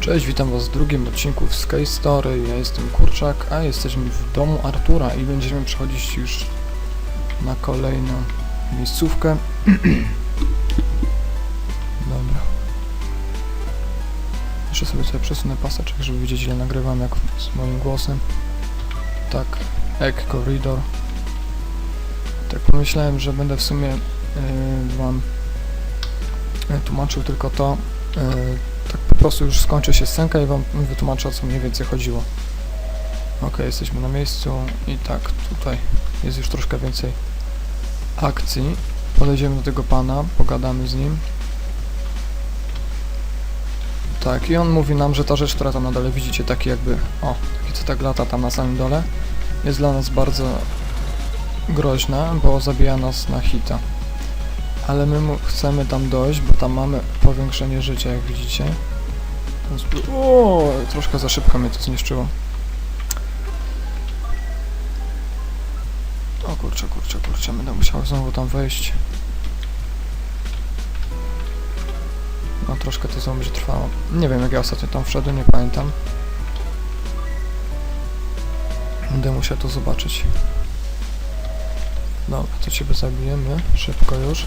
Cześć, witam was w drugim odcinku w Sky Story. Ja jestem Kurczak, a jesteśmy w domu Artura i będziemy przechodzić już na kolejną miejscówkę. Dobra. Jeszcze sobie przesunę paseczek, żeby widzieć ile nagrywam, jak z moim głosem. Tak, Egg Corridor. Tak pomyślałem, że będę w sumie yy, wam yy, tłumaczył tylko to, yy, tak prostu już skończy się scenka i wam wytłumaczę o co mniej więcej chodziło. Ok, jesteśmy na miejscu i tak, tutaj jest już troszkę więcej akcji. Podejdziemy do tego pana, pogadamy z nim. Tak, i on mówi nam, że ta rzecz, która tam na dole widzicie, taki jakby, o, taki co tak lata tam na samym dole, jest dla nas bardzo groźna, bo zabija nas na hita. Ale my chcemy tam dojść, bo tam mamy powiększenie życia, jak widzicie. O, troszkę za szybko mnie to zniszczyło. O kurczę, kurczę, kurczę, będę musiał znowu tam wejść. No troszkę to znowu będzie trwało. Nie wiem jak ja ostatnio tam wszedłem, nie pamiętam. Będę musiał to zobaczyć. Dobra, to ciebie zabijemy. Szybko już.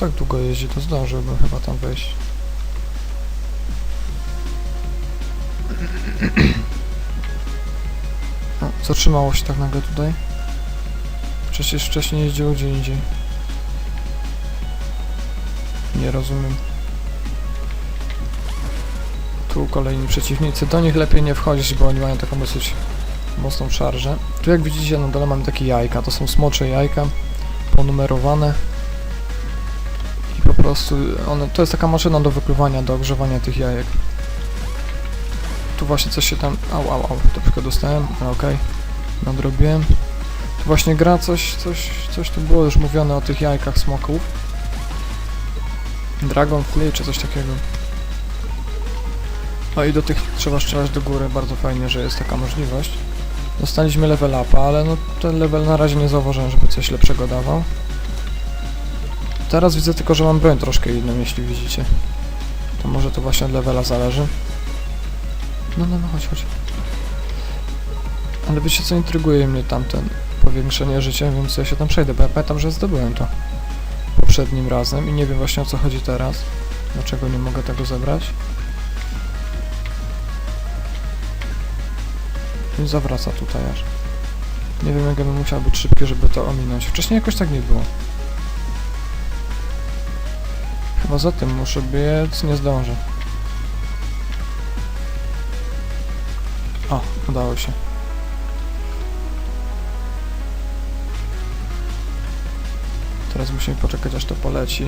Tak długo jeździ, to zdążyłbym chyba tam wejść. Zatrzymało się tak nagle tutaj? Przecież wcześniej jeździło gdzie indziej. Nie rozumiem. Tu kolejni przeciwnicy. Do nich lepiej nie wchodzić, bo oni mają taką dosyć mocną szarżę. Tu jak widzicie na dole mamy takie jajka. To są smocze jajka ponumerowane. Po prostu one, to jest taka maszyna do wykluwania, do ogrzewania tych jajek. Tu właśnie coś się tam... Au, au, au, troszkę dostałem, ale okej. Nadrobiłem. Tu właśnie gra coś, coś, coś tu było już mówione o tych jajkach smoków. Dragonfly czy coś takiego. O i do tych trzeba strzelać do góry, bardzo fajnie, że jest taka możliwość. Dostaliśmy level upa, ale no ten level na razie nie zauważyłem, żeby coś lepszego dawał. Teraz widzę tylko, że mam broń troszkę inną, jeśli widzicie. To może to właśnie od levela zależy. No, no, no, chodź, chodź. Ale wiecie co, intryguje mnie tamten powiększenie życia, więc ja się tam przejdę, bo ja pamiętam, że zdobyłem to poprzednim razem i nie wiem właśnie o co chodzi teraz. Dlaczego nie mogę tego zebrać? I zawraca tutaj aż. Nie wiem jak ja bym musiał być szybki, żeby to ominąć. Wcześniej jakoś tak nie było. Chyba za tym muszę biec, nie zdążę. O, udało się. Teraz musimy poczekać aż to poleci.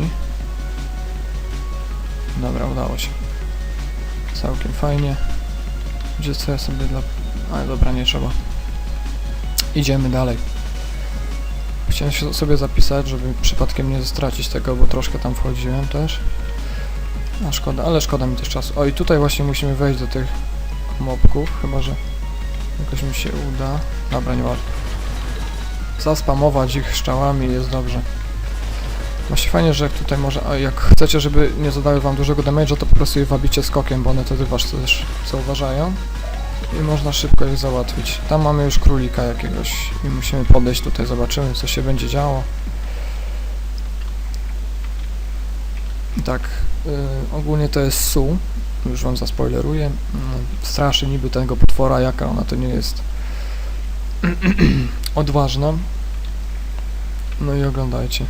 Dobra, udało się. Całkiem fajnie. Gdzie co ja sobie dla... Ale dobra, nie trzeba. Idziemy dalej. Chciałem się sobie zapisać, żeby przypadkiem nie stracić tego, bo troszkę tam wchodziłem też. A szkoda, ale szkoda mi też czasu. O i tutaj właśnie musimy wejść do tych mobków, chyba że jakoś mi się uda. Dobra, nie ważne. Zaspamować ich szczałami jest dobrze. Właśnie fajnie, że tutaj może, a jak chcecie, żeby nie zadały wam dużego damage'a, to po prostu je wabicie skokiem, bo one wtedy was też zauważają. I można szybko ich załatwić. Tam mamy już królika jakiegoś i musimy podejść tutaj, zobaczymy co się będzie działo. Tak, y, ogólnie to jest Su, już wam zaspoileruję. Mm, Straszy niby tego potwora, jaka ona to nie jest odważna. No i oglądajcie.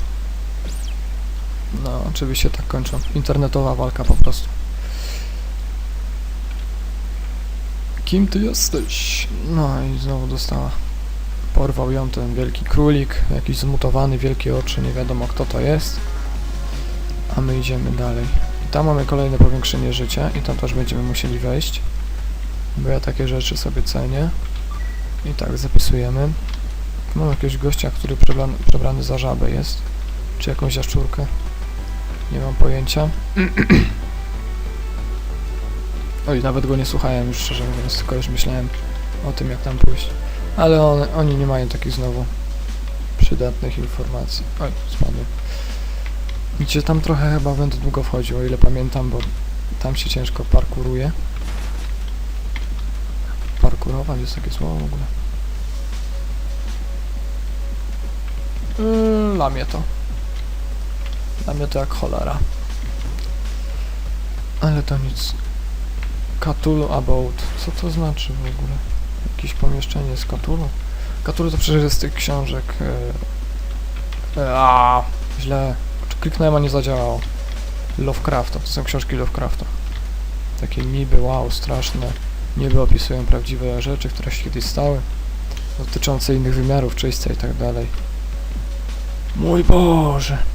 No, oczywiście tak kończą. Internetowa walka po prostu. Kim ty jesteś? No i znowu dostała. Porwał ją ten wielki królik, jakiś zmutowany, wielkie oczy, nie wiadomo kto to jest. A my idziemy dalej. I tam mamy kolejne powiększenie życia i tam też będziemy musieli wejść. Bo ja takie rzeczy sobie cenię. I tak, zapisujemy. Mam jakiegoś gościa, który przebrany, przebrany za żabę jest. Czy jakąś jaszczurkę. Nie mam pojęcia. Oj, nawet go nie słuchałem już szczerze mówiąc, tylko już myślałem o tym jak tam pójść. Ale on, oni nie mają takich znowu przydatnych informacji. Oj, spadłem. Gdzie tam trochę chyba będę długo wchodził, o ile pamiętam, bo tam się ciężko parkuruje. Parkurować jest takie słowo w ogóle. Yy, Lamie to. Lamie to jak cholera. Ale to nic. Cthulhu About. Co to znaczy w ogóle? Jakieś pomieszczenie z Cthulhu? Cthulhu to przecież jest tych książek... Yy... E, a, źle. Kliknąłem, a nie zadziałało. Lovecrafta. To są książki Lovecrafta. Takie niby, wow, straszne. Niby opisują prawdziwe rzeczy, które się kiedyś stały. Dotyczące innych wymiarów, czyśćca i tak dalej. Mój Boże!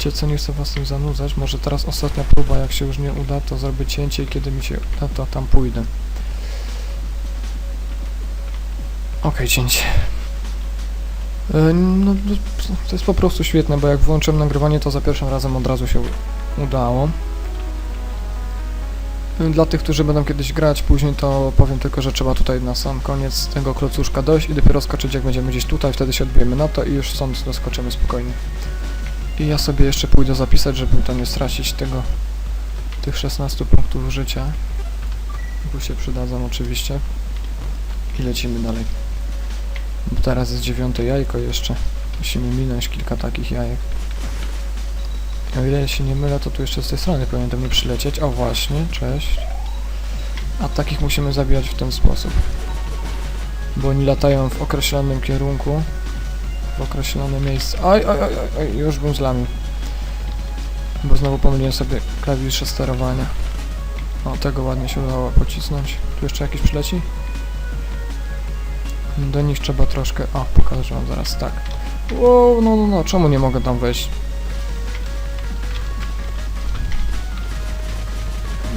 Wiecie co, nie chcę was tym zanudzać. Może teraz ostatnia próba, jak się już nie uda, to zrobię cięcie i kiedy mi się uda, to tam pójdę. Okej, cięcie. E, No, to- to jest po prostu świetne, bo jak włączyłem nagrywanie, to za pierwszym razem od razu się udało. E, Dla tych, którzy będą kiedyś grać później, to powiem tylko, że trzeba tutaj na sam koniec tego klocuszka dojść i dopiero skoczyć, jak będziemy gdzieś tutaj, wtedy się odbijemy na to i już stąd doskoczymy spokojnie. I ja sobie jeszcze pójdę zapisać, żeby to nie stracić tego, tych 16 punktów życia, bo się przydadzą oczywiście. I lecimy dalej. Bo teraz jest dziewiąte jajko jeszcze. Musimy minąć kilka takich jajek. O ile się nie mylę, to tu jeszcze z tej strony powinien do mnie przylecieć. O właśnie, cześć. A takich musimy zabijać w ten sposób. Bo oni latają w określonym kierunku. Określone miejsce. Oj, oj, oj, oj, oj, już bym zlamił. Bo znowu pomyliłem sobie klawisze sterowania. O, tego ładnie się udało pocisnąć. Tu jeszcze jakiś przyleci? Do nich trzeba troszkę... O, pokażę wam zaraz, tak. Wow, no, no, no, czemu nie mogę tam wejść?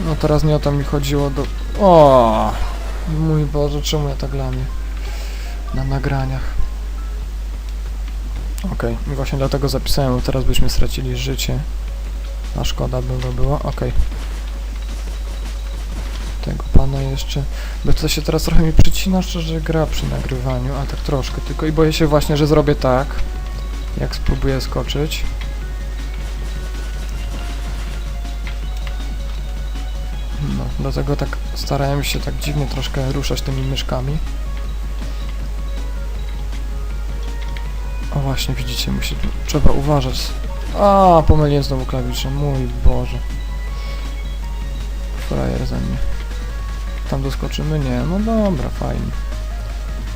No teraz nie o to mi chodziło do... O, Mój Boże, czemu ja tak lamię? Na nagraniach. Okej, i właśnie dlatego zapisałem, bo teraz byśmy stracili życie. A szkoda by go było, okej. Tego pana jeszcze... Bo to się teraz trochę mi przycina, szczerze, gra przy nagrywaniu, a tak troszkę tylko. I boję się właśnie, że zrobię tak, jak spróbuję skoczyć. No, dlatego tak starałem się tak dziwnie troszkę ruszać tymi myszkami. Właśnie, widzicie, musi. Trzeba uważać. A, pomyliłem znowu klawisze, mój Boże. Frajer ze mnie. Tam doskoczymy? Nie, no dobra, fajnie.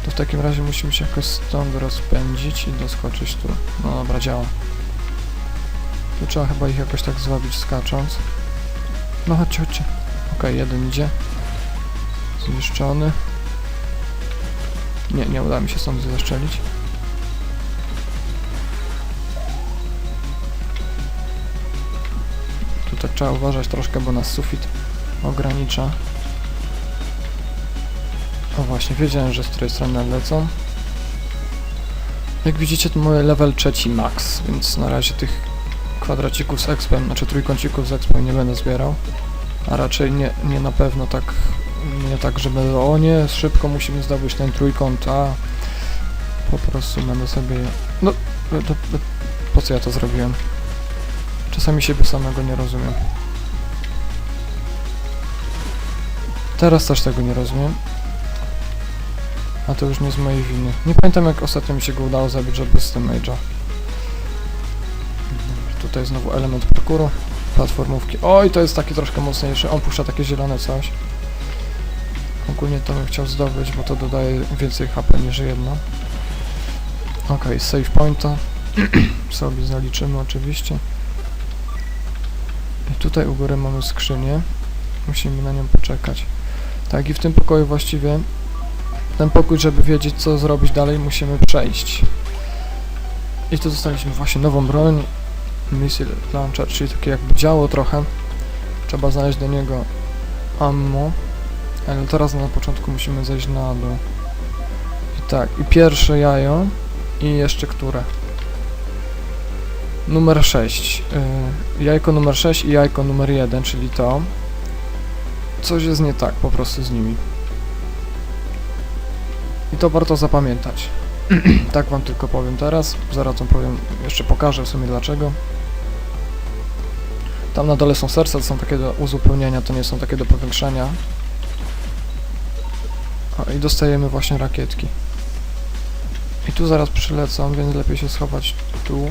To w takim razie musimy się jakoś stąd rozpędzić i doskoczyć tu. No dobra, działa. Tu trzeba chyba ich jakoś tak zwabić skacząc. No chodźcie, chodźcie. Okej, jeden idzie. Zniszczony. Nie, nie uda mi się stąd zeszczelić. Tu tak trzeba uważać troszkę, bo nas sufit ogranicza. O właśnie, wiedziałem, że z której strony lecą. Jak widzicie, to moje level trzeci max, więc na razie tych kwadracików z expem, znaczy trójkącików z expem nie będę zbierał. A raczej nie, nie na pewno tak, nie tak, że będę, o nie, szybko musimy zdobyć ten trójkąt, a po prostu będę sobie, no, to, po co ja to zrobiłem? Czasami siebie samego nie rozumiem. Teraz też tego nie rozumiem. A to już nie z mojej winy. Nie pamiętam jak ostatnio mi się go udało zabić, żeby z tym Mage'a. Tutaj znowu element parkouru. Platformówki. Oj, to jest taki troszkę mocniejszy. On puszcza takie zielone coś. Ogólnie to bym chciał zdobyć, bo to dodaje więcej HP niż jedno. Okej, save pointa. sobie zaliczymy oczywiście. Tutaj u góry mamy skrzynię. Musimy na nią poczekać. Tak, i w tym pokoju właściwie ten pokój, żeby wiedzieć co zrobić dalej, musimy przejść. I tu dostaliśmy właśnie nową broń. Missile Launcher, czyli takie jakby działo trochę. Trzeba znaleźć do niego ammo. Ale teraz na początku musimy zejść na dół. I tak, i pierwsze jajo. I jeszcze które? Numer 6. Yy, jajko numer 6 i jajko numer 1, czyli to. Coś jest nie tak po prostu z nimi. I to warto zapamiętać. tak wam tylko powiem teraz. Zaraz wam powiem, jeszcze pokażę w sumie dlaczego. Tam na dole są serca, to są takie do uzupełnienia, to nie są takie do powiększania. O, i dostajemy właśnie rakietki. I tu zaraz przylecą, więc lepiej się schować tu.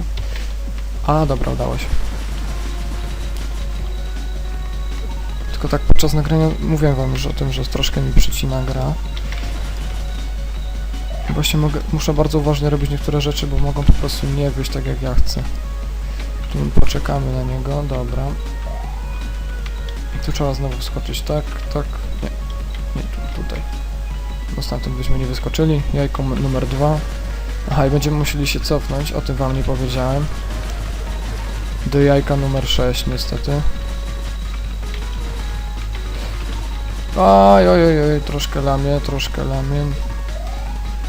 A, dobra, udało się. Tylko tak podczas nagrania mówiłem wam już o tym, że troszkę mi przycina gra. Właśnie mogę, muszę bardzo uważnie robić niektóre rzeczy, bo mogą po prostu nie wyjść tak jak ja chcę. Tu poczekamy na niego, dobra. I tu trzeba znowu wskoczyć, tak, tak, nie, nie, tu, tutaj. Bo stamtąd byśmy nie wyskoczyli. Jajko numer dwa. Aha, i będziemy musieli się cofnąć, o tym wam nie powiedziałem. Do jajka numer 6 niestety. Oj, oj, oj, oj, troszkę lamię, troszkę lamię.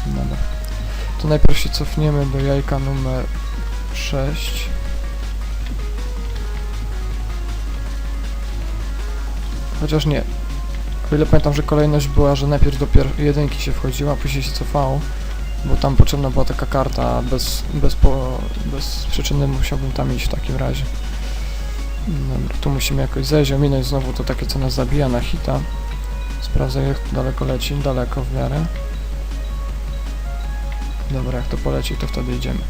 Dobra. To najpierw się cofniemy do jajka numer 6. Chociaż nie. O ile pamiętam, że kolejność była, że najpierw do jedynki się wchodziło, a później się cofało. Bo tam potrzebna była taka karta, bez, bez, po, bez przyczyny musiałbym tam iść w takim razie. Dobra, tu musimy jakoś zejść, ominąć znowu to takie, co nas zabija na hita. Sprawdzę, jak to daleko leci, daleko w miarę. Dobra, jak to poleci, to wtedy idziemy.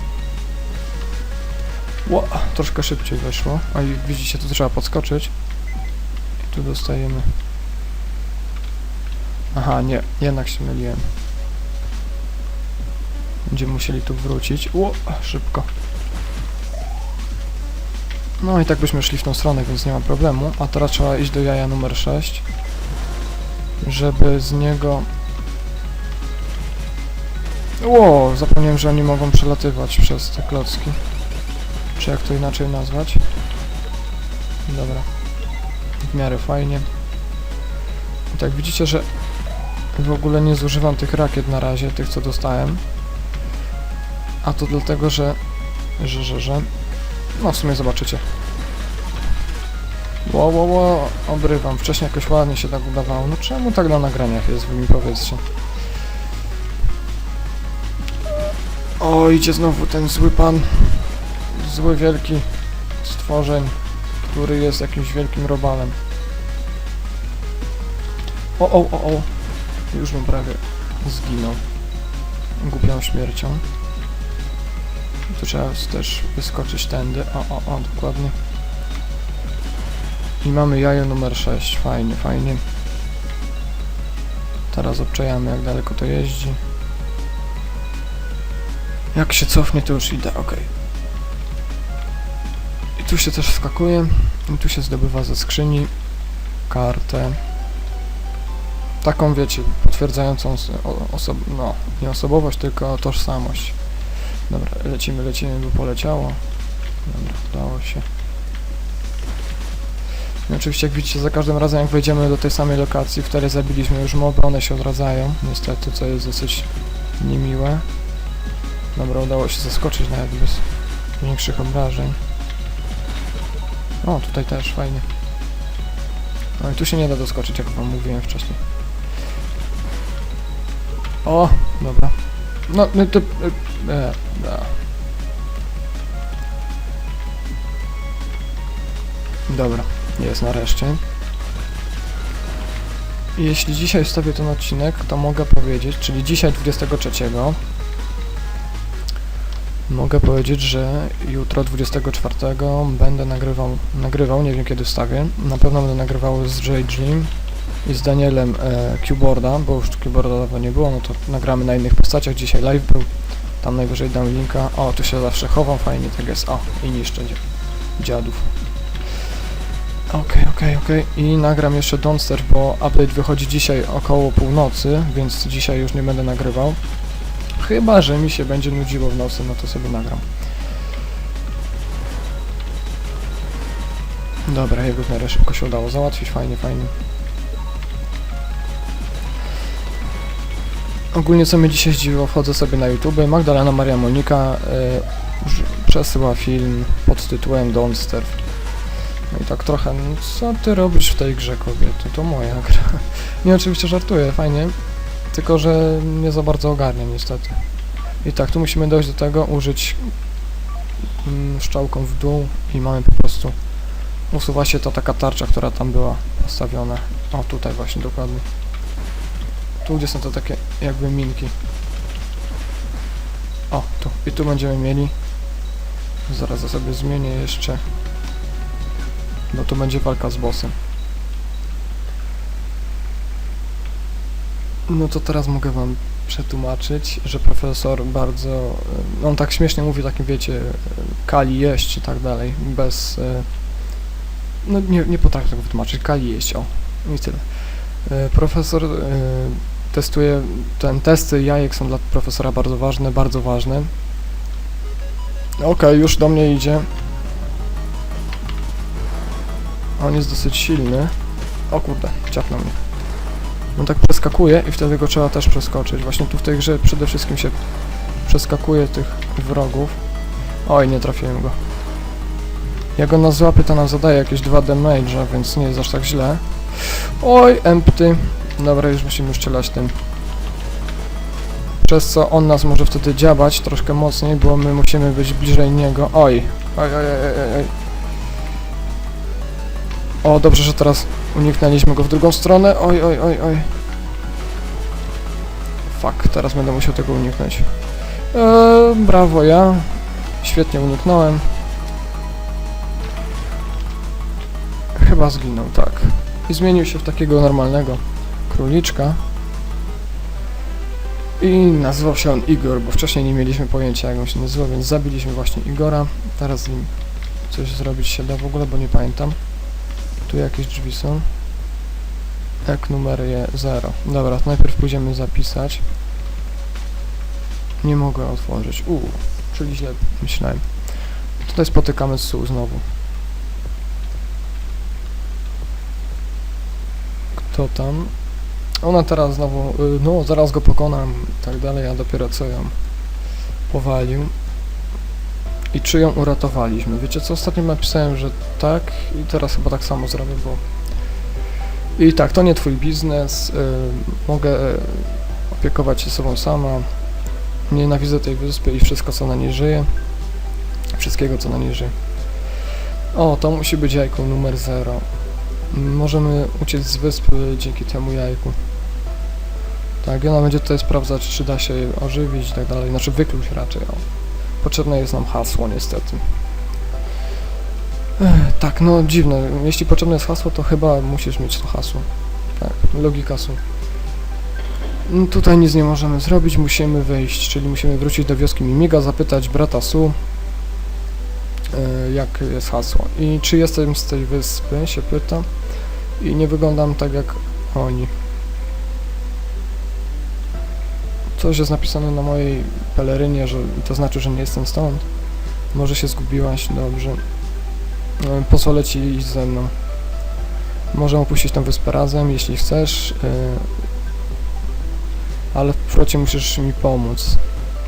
Ło, troszkę szybciej weszło. I widzicie, tu trzeba podskoczyć. I tu dostajemy... Aha, nie, jednak się myliłem. Będziemy musieli tu wrócić. Ło, szybko. No i tak byśmy szli w tą stronę, więc nie ma problemu. A teraz trzeba iść do jaja numer 6, żeby z niego... Ło, zapomniałem, że oni mogą przelatywać przez te klocki. Czy jak to inaczej nazwać? Dobra. W miarę fajnie. I tak widzicie, że w ogóle nie zużywam tych rakiet na razie, tych co dostałem. A to dlatego, że... że, że, że... No w sumie zobaczycie. Ło, ło, ło, obrywam. Wcześniej jakoś ładnie się tak udawało. No czemu tak na nagraniach jest, wy mi powiedzcie. O, idzie znowu ten zły pan. Zły wielki stworzeń, który jest jakimś wielkim robalem. O, o, o, o. Już bym prawie zginął. Głupią śmiercią. Tu trzeba też wyskoczyć tędy. O, o, o, dokładnie. I mamy jajo numer 6. Fajnie, fajnie. Teraz obczajamy, jak daleko to jeździ. Jak się cofnie, to już idę, ok. I tu się też wskakuje. I tu się zdobywa ze skrzyni kartę. Taką, wiecie, potwierdzającą s- o- osob no, nie osobowość, tylko tożsamość. Dobra, lecimy, lecimy, by poleciało. Dobra, udało się. I oczywiście, jak widzicie, za każdym razem, jak wejdziemy do tej samej lokacji, w której zabiliśmy już moby, one się odradzają, niestety, co jest dosyć niemiłe. Dobra, udało się zaskoczyć nawet bez większych obrażeń. O, tutaj też, fajnie. No i tu się nie da doskoczyć, jak wam mówiłem wcześniej. O, dobra. No, no to... E, da. Dobra, jest nareszcie. Jeśli dzisiaj wstawię ten odcinek, to mogę powiedzieć, czyli dzisiaj 23, mogę powiedzieć, że jutro 24 będę nagrywał, nagrywał, nie wiem kiedy wstawię, na pewno będę nagrywał z J Dream i z Danielem e, Cueboarda, bo już Cueboarda dawno nie było, no to nagramy na innych postaciach, dzisiaj live był, tam najwyżej dam linka, o tu się zawsze chowam, fajnie tak jest, o i niszczę dzia- dziadów. Okej, okej, okej. I nagram jeszcze Don't Starve, bo update wychodzi dzisiaj około północy, więc dzisiaj już nie będę nagrywał. Chyba, że mi się będzie nudziło w nocy, no to sobie nagram. Dobra, jego w miarę szybko się udało załatwić, fajnie, fajnie. Ogólnie co mnie dzisiaj zdziwiło, wchodzę sobie na YouTube, Magdalena Maria Monika y, ż- przesyła film pod tytułem Don't Starve. No i tak trochę, no co ty robisz w tej grze kobiety? To moja gra. Nie, oczywiście żartuję, fajnie. Tylko, że nie za bardzo ogarniam niestety. I tak, tu musimy dojść do tego, użyć mm, strzałką w dół i mamy po prostu usuwa się ta taka tarcza, która tam była postawiona. O, tutaj właśnie, dokładnie. Tu, gdzie są te takie jakby minki. O, tu. I tu będziemy mieli. Zaraz ja sobie zmienię jeszcze. Bo tu będzie walka z bossem. No to teraz mogę wam przetłumaczyć, że profesor bardzo, e, on tak śmiesznie mówi takim, wiecie, kali jeść i tak dalej, bez, e, no nie, nie potrafię tego wytłumaczyć, kali jeść, o, i tyle. E, Profesor testuje, ten testy jajek są dla profesora bardzo ważne, bardzo ważne. Okej, już do mnie idzie. On jest dosyć silny. O kurde, ciapnął mnie. On tak przeskakuje i wtedy go trzeba też przeskoczyć. Właśnie tu w tej grze przede wszystkim się przeskakuje tych wrogów. Oj, nie trafiłem go. Jak on nas złapie, to nam zadaje jakieś 2 damage'a, więc nie jest aż tak źle. Oj, empty. Dobra, już musimy strzelać tym. Przez co on nas może wtedy dziabać troszkę mocniej, bo my musimy być bliżej niego. Oj, oj, oj, oj, oj. O, dobrze, że teraz uniknęliśmy go w drugą stronę. Oj, oj, oj, oj. Fuck, teraz będę musiał tego uniknąć. Eee, brawo ja. Świetnie uniknąłem. Chyba zginął, tak. I zmienił się w takiego normalnego króliczka. I nazywał się on Igor, bo wcześniej nie mieliśmy pojęcia jak on się nazywa, więc zabiliśmy właśnie Igora. Teraz z nim coś zrobić się da w ogóle, bo nie pamiętam. Tu jakieś drzwi są. Ek numer je 0. Dobra, najpierw pójdziemy zapisać. Nie mogę otworzyć. Uuu, czyli źle myślałem. Tutaj spotykamy Su znowu. Kto tam? Ona teraz znowu, y, no zaraz go pokonam i tak dalej, a dopiero co ją powalił. I czy ją uratowaliśmy? Wiecie co, ostatnio napisałem, że tak i teraz chyba tak samo zrobię, bo... I tak, to nie twój biznes, y, mogę y, opiekować się sobą sama, nienawidzę tej wyspy i wszystko co na niej żyje, wszystkiego co na niej żyje. O, to musi być jajko numer 0. Możemy uciec z wyspy dzięki temu jajku. Tak, i ona będzie tutaj sprawdzać, czy da się ożywić i tak dalej, znaczy wykluć raczej, o. Potrzebne jest nam hasło, niestety. Ech, tak, no dziwne. Jeśli potrzebne jest hasło, to chyba musisz mieć to hasło. Tak, logika su. No, tutaj nic nie możemy zrobić, musimy wyjść, czyli musimy wrócić do wioski Mimiga, zapytać brata Su, e, jak jest hasło. I czy jestem z tej wyspy, się pyta. I nie wyglądam tak jak oni. Coś jest napisane na mojej pelerynie, że to znaczy, że nie jestem stąd. Może się zgubiłaś, dobrze. E, Pozwolę ci iść ze mną. Możemy opuścić tę wyspę razem, jeśli chcesz. e, Ale w procie musisz mi pomóc.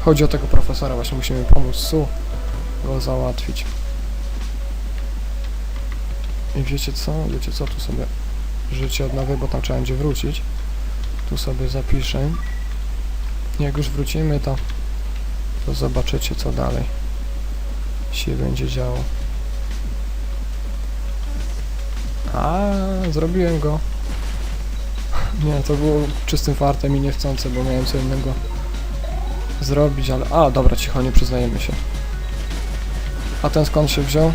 Chodzi o tego profesora, właśnie musimy pomóc Su go załatwić. I wiecie co? Wiecie co? Tu sobie życie odnowię, bo tam trzeba będzie wrócić. Tu sobie zapiszę. Jak już wrócimy, to, to zobaczycie, co dalej się będzie działo. A, zrobiłem go. Nie, to było czystym fartem i niechcące, bo miałem co innego zrobić, ale... A, dobra, cicho, nie przyznajemy się. A ten skąd się wziął?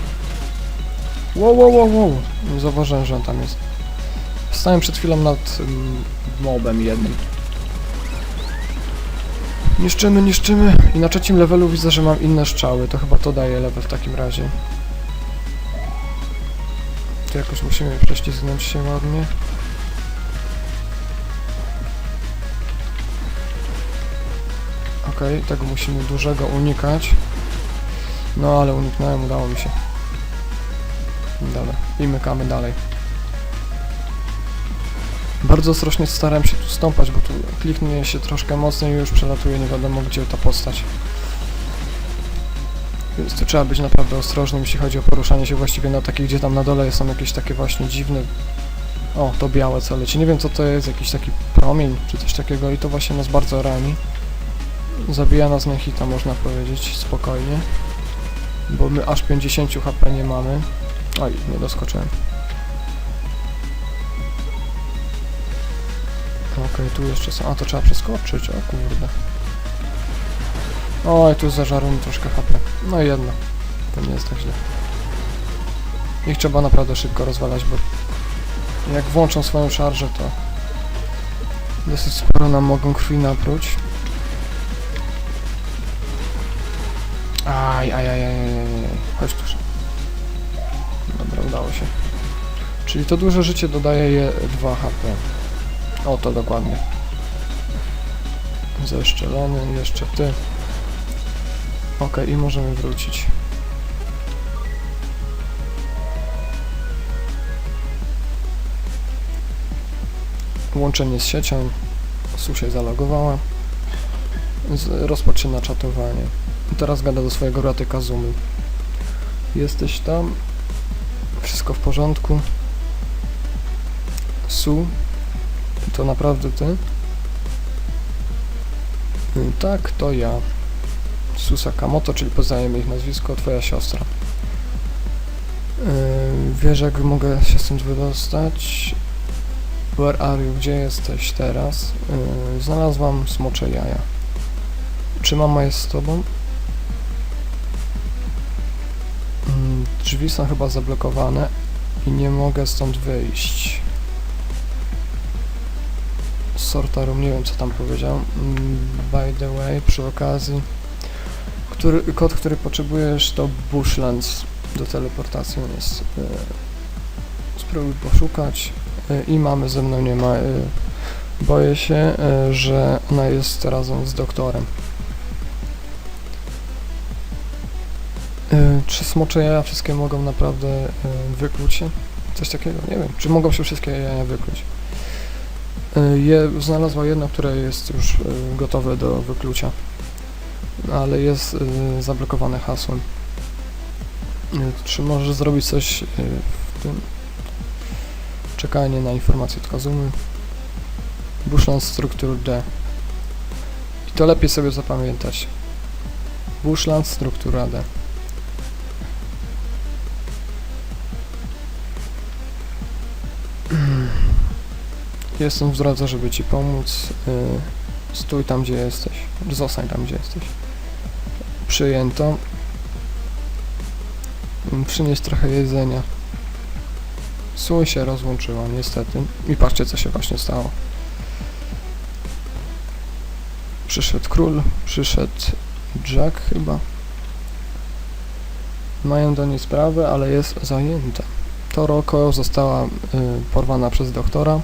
Wow, wow, wow, wow. Zauważyłem, że on tam jest. Stałem przed chwilą nad mm, mobem jednym. Niszczymy, niszczymy. I na trzecim levelu widzę, że mam inne strzały. To chyba to daje level w takim razie. Tu jakoś musimy prześlizgnąć się ładnie. Okej, tego musimy dużego unikać. No ale uniknąłem, udało mi się. Dobra, i mykamy dalej. Bardzo ostrożnie starałem się tu stąpać, bo tu kliknie się troszkę mocniej i już przelatuje nie wiadomo gdzie ta postać. Więc tu trzeba być naprawdę ostrożnym, jeśli chodzi o poruszanie się właściwie na takich, gdzie tam na dole są jakieś takie właśnie dziwne... O, to białe co leci. Nie wiem co to jest, jakiś taki promień czy coś takiego i to właśnie nas bardzo rani. Zabija nas na hita, można powiedzieć, spokojnie. Bo my aż 50 HP nie mamy. Oj, nie doskoczyłem. Okej, tu jeszcze są. A to trzeba przeskoczyć, o kurde. Oj, tu zażarło mi troszkę HP. No i jedno. To nie jest tak źle. Ich trzeba naprawdę szybko rozwalać, bo jak włączą swoją szarżę, to dosyć sporo nam mogą krwi napróć. Aj, aj, aj, aj, aj, aj. Chodź tu. Dobra, udało się. Czyli to duże życie dodaje je 2 HP. O, to dokładnie. Zeszczelony, jeszcze ty. Okej, i możemy wrócić. Łączenie z siecią. Su się zalogowała. Rozpoczyna czatowanie. Teraz gada do swojego raty Kazumy. Jesteś tam? Wszystko w porządku? Su? To naprawdę ty? Y, Tak, to ja. Su Sakamoto, czyli poznajemy ich nazwisko, twoja siostra. Yy, wiesz, jak mogę się stąd wydostać? Where are you? Gdzie jesteś teraz? Yy, znalazłam smocze jaja. Czy mama jest z tobą? Mm, Drzwi są chyba zablokowane i nie mogę stąd wyjść. Sorta nie wiem co tam powiedział. Mm, By the way, przy okazji, który, kod, który potrzebujesz to Bushlands do teleportacji on jest. E, spróbuj poszukać e, i mamy ze mną nie ma. E, boję się, że ona jest razem z doktorem. Czy smocze jaja wszystkie mogą naprawdę wykluć się? Coś takiego? Nie wiem. Czy mogą się wszystkie jaja wykluć? E, Je, znalazła jedno, które jest już e, gotowe do wyklucia, ale jest e, zablokowane hasłem. Czy możesz zrobić coś w tym? Czekanie na informacje od Kazumy. Bushland struktur D. I to lepiej sobie zapamiętać. Bushland struktura D. Jestem w drodze, żeby ci pomóc. Y, Stój tam, gdzie jesteś. Zostań tam, gdzie jesteś. Przyjęto. Mm, Przynieś trochę jedzenia. Słoń się rozłączyła, niestety. I patrzcie, co się właśnie stało. Przyszedł król, przyszedł Jack chyba. Mają do niej sprawę, ale jest zajęta. Toroko została y, porwana przez doktora.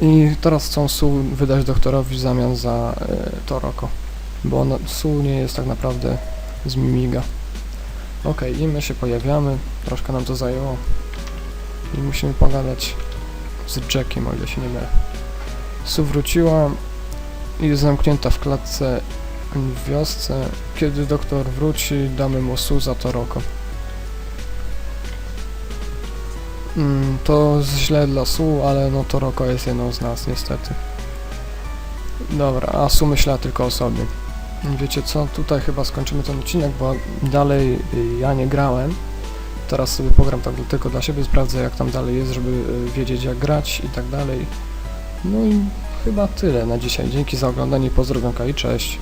I teraz chcą Su wydać doktorowi w zamian za y, Toroko. Bo ona, Su nie jest tak naprawdę z Mimiga. Okej, i my się pojawiamy. Troszkę nam to zajęło. I musimy pogadać z Jackiem, o ile się nie mylę. Su wróciła i jest zamknięta w klatce w wiosce. Kiedy doktor wróci, damy mu Su za Toroko. Mm, to źle dla Su, ale no Toroko jest jedną z nas, niestety. Dobra, a Su myślała tylko o sobie. Wiecie co, tutaj chyba skończymy ten odcinek, bo dalej y, ja nie grałem. Teraz sobie pogram tak tylko dla siebie, sprawdzę jak tam dalej jest, żeby y, wiedzieć jak grać i tak dalej. No i chyba tyle na dzisiaj. Dzięki za oglądanie, pozdrowionka i cześć.